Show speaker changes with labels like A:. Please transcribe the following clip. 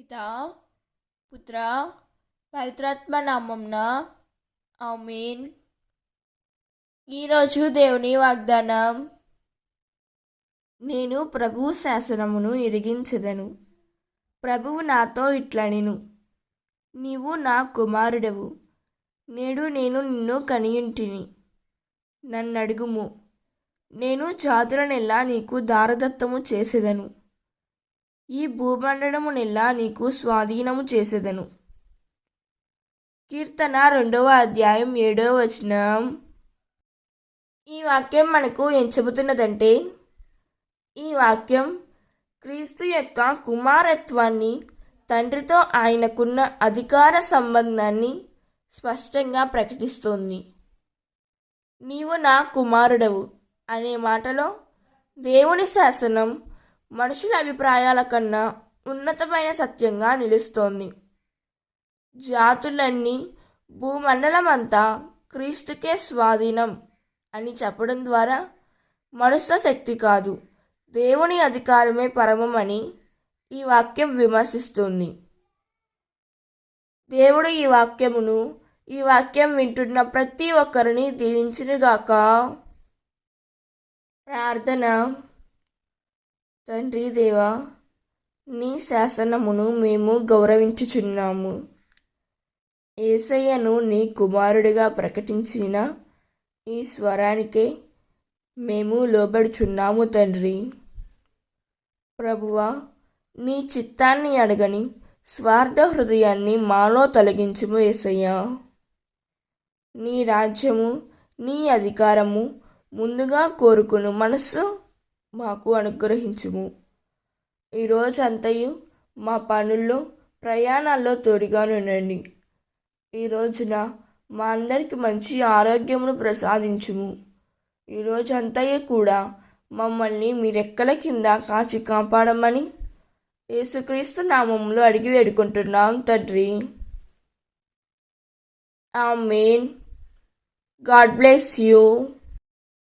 A: పితా పుత్ర పవిత్రాత్మ నామంన ఆమేన్. ఈరోజు దేవుని వాగ్దానం నేను ప్రభువు శాసనమును ఎరిగించదను. ప్రభువు నాతో ఇట్లనిను నీవు నా కుమారుడవు నేడు నేను నిన్ను కనియుంటిని. నన్నడుగుము నేను జాతులనెల్లా నీకు దారదత్తము చేసేదను. ఈ భూమండలమునెల్లా నీకు స్వాధీనము చేసేదను. కీర్తన రెండవ అధ్యాయం ఏడవ వచనం. ఈ వాక్యం మనకు ఏం చెబుతున్నదంటే ఈ వాక్యం క్రీస్తు యొక్క కుమారత్వాన్ని తండ్రితో ఆయనకున్న అధికార సంబంధాన్ని స్పష్టంగా ప్రకటిస్తోంది. నీవు నా కుమారుడవు అనే మాటలో దేవుని శాసనం మనుషుల అభిప్రాయాల కన్నా ఉన్నతమైన సత్యంగా నిలుస్తోంది. జాతులన్నీ భూమండలమంతా క్రీస్తుకే స్వాధీనం అని చెప్పడం ద్వారా మనుష్య శక్తి కాదు దేవుని అధికారమే పరమమని ఈ వాక్యం విమర్శిస్తుంది. దేవుడు ఈ వాక్యమును ఈ వాక్యం వింటున్న ప్రతి ఒక్కరిని దీవించునుగాక. ప్రార్థన. తండ్రి దేవా నీ శాసనమును మేము గౌరవించుచున్నాము. ఏసయ్యను నీ కుమారుడిగా ప్రకటించిన ఈ స్వరానికే మేము లోబడుచున్నాము తండ్రి. ప్రభువా నీ చిత్తాన్ని అడగని స్వార్థ హృదయాన్ని మాలో తొలగించుము ఏసయ్యా. నీ రాజ్యము నీ అధికారము ముందుగా కోరుకును మనస్సు మాకు అనుగ్రహించుము. ఈరోజు అంతయు మా పనుల్లో ప్రయాణాల్లో తోడుగానుండండి ఈ రోజున మా అందరికి మంచి ఆరోగ్యమును ప్రసాదించుము. ఈరోజు అంతయు కూడా మమ్మల్ని మీ రెక్కల కింద కాచి కాపాడమని యేసుక్రీస్తు నామంలో అడిగి వేడుకుంటున్నాం తండ్రి. ఆమెన్. God bless you.